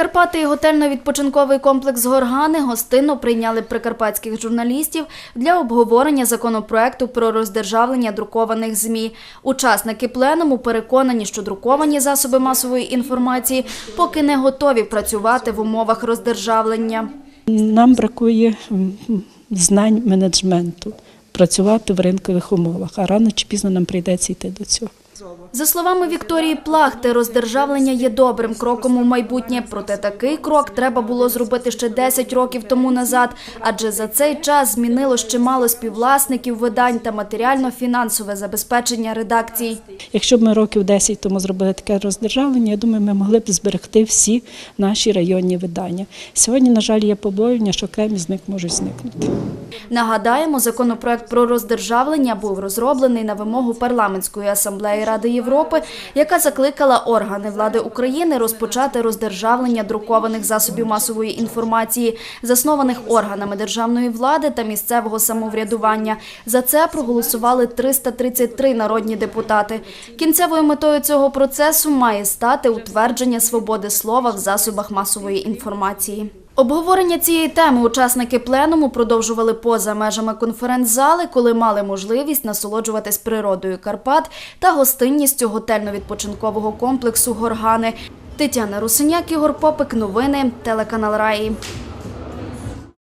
Карпати і готельно-відпочинковий комплекс Горгани гостинно прийняли прикарпатських журналістів для обговорення законопроекту про роздержавлення друкованих ЗМІ. Учасники пленуму переконані, що друковані засоби масової інформації поки не готові працювати в умовах роздержавлення. Нам бракує знань менеджменту, працювати в ринкових умовах, а рано чи пізно нам прийдеться йти до цього. За словами Вікторії Плахти, роздержавлення є добрим кроком у майбутнє. Проте такий крок треба було зробити ще 10 років тому назад, адже за цей час змінилось чимало співвласників видань та матеріально-фінансове забезпечення редакцій. Якщо б ми років 10 тому зробили таке роздержавлення, я думаю, ми могли б зберегти всі наші районні видання. Сьогодні, на жаль, є побоювання, що окремі з них можуть зникнути. Нагадаємо, законопроект про роздержавлення був розроблений на вимогу парламентської асамблеї Ради Європи, яка закликала органи влади України розпочати роздержавлення друкованих засобів масової інформації, заснованих органами державної влади та місцевого самоврядування. За це проголосували 333 народні депутати. Кінцевою метою цього процесу має стати утвердження свободи слова в засобах масової інформації. Обговорення цієї теми учасники пленуму продовжували поза межами конференц-зали, коли мали можливість насолоджуватись природою Карпат та гостинністю готельно-відпочинкового комплексу Горгани. Тетяна Русиняк, Ігор Попик, новини, телеканал Раї.